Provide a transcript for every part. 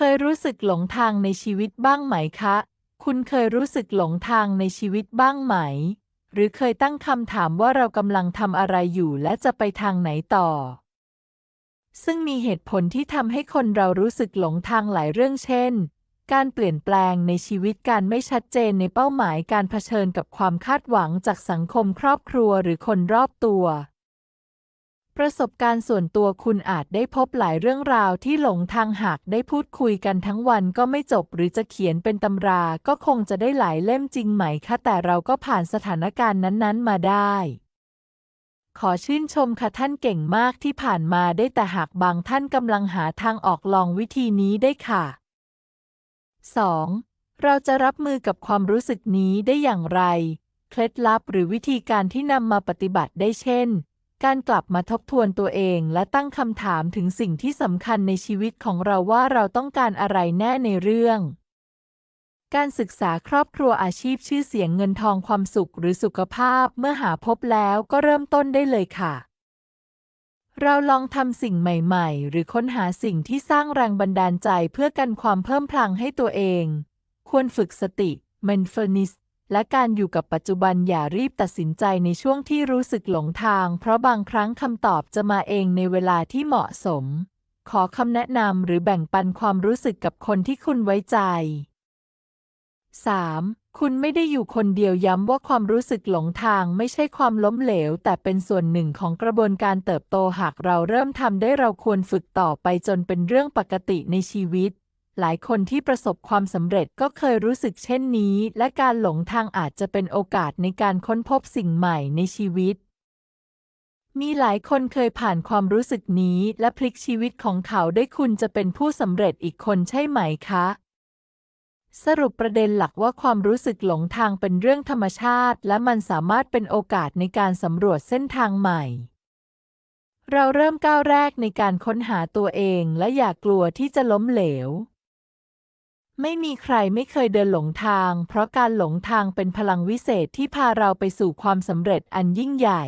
คยรู้สึกหลงทางในชีวิตบ้างไหมคะ คุณเคยรู้สึกหลงทางในชีวิตบ้างไหม หรือเคยตั้งคำถามว่าเรากำลังทำอะไรอยู่และจะไปทางไหนต่อ ซึ่งมีเหตุผลที่ทำให้คนเรารู้สึกหลงทางหลายเรื่องเช่น การเปลี่ยนแปลงในชีวิตการไม่ชัดเจนในเป้าหมายการเผชิญกับความคาดหวังจากสังคมครอบครัวหรือคนรอบตัว ประสบการณ์ส่วนตัวคุณอาจได้พบหลายเรื่องราวที่หลงทางหากได้พูดคุยกันทั้งวันก็ไม่จบหรือจะเขียนเป็นตำราก็คงจะได้หลายเล่มจริงไหมคะแต่เราก็ผ่านสถานการณ์นั้นๆ มาได้ ขอชื่นชมค่ะท่านเก่งมากที่ผ่านมาได้แต่หากบางท่านกำลังหาทางออกลองวิธีนี้ได้ค่ะ 2. เราจะรับมือกับความรู้สึกนี้ได้อย่างไร เคล็ดลับหรือวิธีการที่นำมาปฏิบัติได้เช่น การกลับมาทบทวนตัวเองและตั้งคำถามถึงสิ่งที่สำคัญในชีวิตของเราว่าเราต้องการอะไรแน่ในเรื่อง การศึกษาครอบครัวอาชีพชื่อเสียงเงินทองความสุขหรือสุขภาพเมื่อหาพบแล้วก็เริ่มต้นได้เลยค่ะ เราลองทำสิ่งใหม่ๆ หรือค้นหาสิ่งที่สร้างแรงบันดาลใจเพื่อกันความเพิ่มพลังให้ตัวเอง ควรฝึกสติ mindfulness และการอยู่กับปัจจุบันอย่ารีบตัดสินใจในช่วงที่รู้สึกหลงทาง เพราะบางครั้งคำตอบจะมาเองในเวลาที่เหมาะสม ขอคำแนะนำหรือแบ่งปันความรู้สึกกับคนที่คุณไว้ใจ 3. คุณไม่ได้อยู่คนเดียวย้ำว่าความรู้สึกหลงทางไม่ใช่ความล้มเหลว แต่เป็นส่วนหนึ่งของกระบวนการเติบโตหากเราเริ่มทำได้เราควรฝึกต่อไปจนเป็นเรื่องปกติในชีวิต หลายคนที่ประสบความสำเร็จก็เคยรู้สึกเช่นนี้ และการหลงทางอาจจะเป็นโอกาสในการค้นพบสิ่งใหม่ในชีวิต มีหลายคนเคยผ่านความรู้สึกนี้และพลิกชีวิตของเขาได้คุณจะเป็นผู้สำเร็จอีกคนใช่ไหมคะสรุปประเด็นหลักว่าความรู้สึกหลงทางเป็นเรื่องธรรมชาติ และมันสามารถเป็นโอกาสในการสำรวจเส้นทางใหม่ เราเริ่มก้าวแรกในการค้นหาตัวเองและอย่ากลัวที่จะล้มเหลว ไม่มีใครไม่เคยเดินหลงทาง เพราะการหลงทางเป็นพลังวิเศษที่พาเราไปสู่ความสำเร็จอันยิ่งใหญ่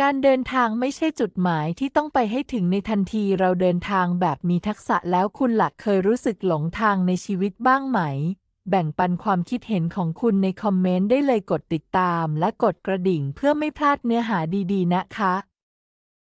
การเดินทางไม่ใช่จุดหมายที่ต้องไปให้ถึงในทันทีเราเดินทางแบบมีทักษะแล้วคุณหลักเคยรู้สึกหลงทางในชีวิตบ้างไหม แบ่งปันความคิดเห็นของคุณในคอมเมนต์ได้เลยกดติดตาม และกดกระดิ่งเพื่อไม่พลาดเนื้อหาดีๆ นะคะ